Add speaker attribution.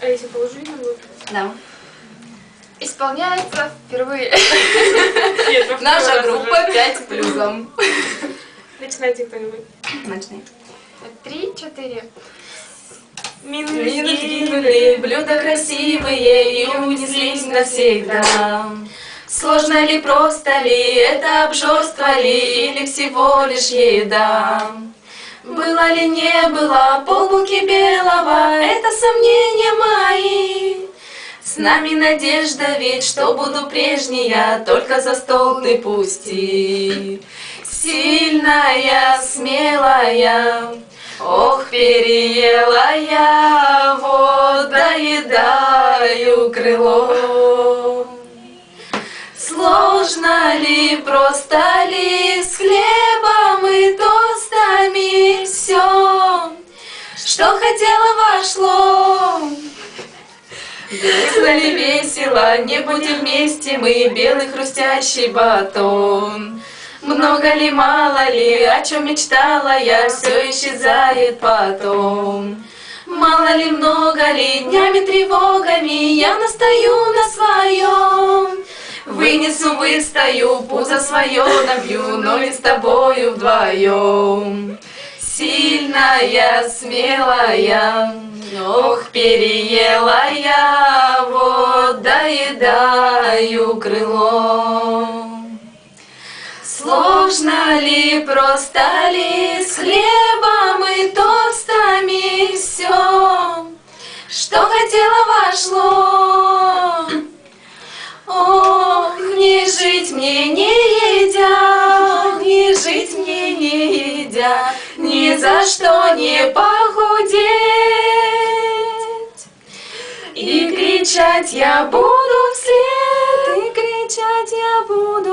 Speaker 1: А если положу, видно будет?
Speaker 2: Да.
Speaker 3: Исполняется впервые.
Speaker 1: Нет,
Speaker 2: Наша группа
Speaker 1: уже.
Speaker 2: 5 с плюсом.
Speaker 1: Начинайте кто-нибудь.
Speaker 2: Начни.
Speaker 3: Три, четыре.
Speaker 1: Минус
Speaker 2: Минус кинули, блюда красивые и унеслись навсегда. Сложно ли, просто ли, это обжорство ли или всего лишь еда? Было ли, не было, полбуки белого, это сомнения мои. С нами надежда ведь, что буду прежняя, только за стол ты пусти. Сильная, смелая, ох, переела я, вот доедаю крыло. Сложно ли, просто ли, с хлебом и вошло. Грустно ли весело, не будем вместе мы, белый хрустящий батон. Много ли, мало ли, о чем мечтала я, все исчезает потом. Мало ли, много ли, днями, тревогами я настаю на своем. Вынесу, выстою, пузо свое набью, но и с тобою вдвоем. Сильная, смелая, ох, переела я, вот доедаю крыло. Сложно ли, просто ли, с хлебом и тостами все, что хотела вошло. За что не похудеть. И кричать я буду вслед, и кричать я буду.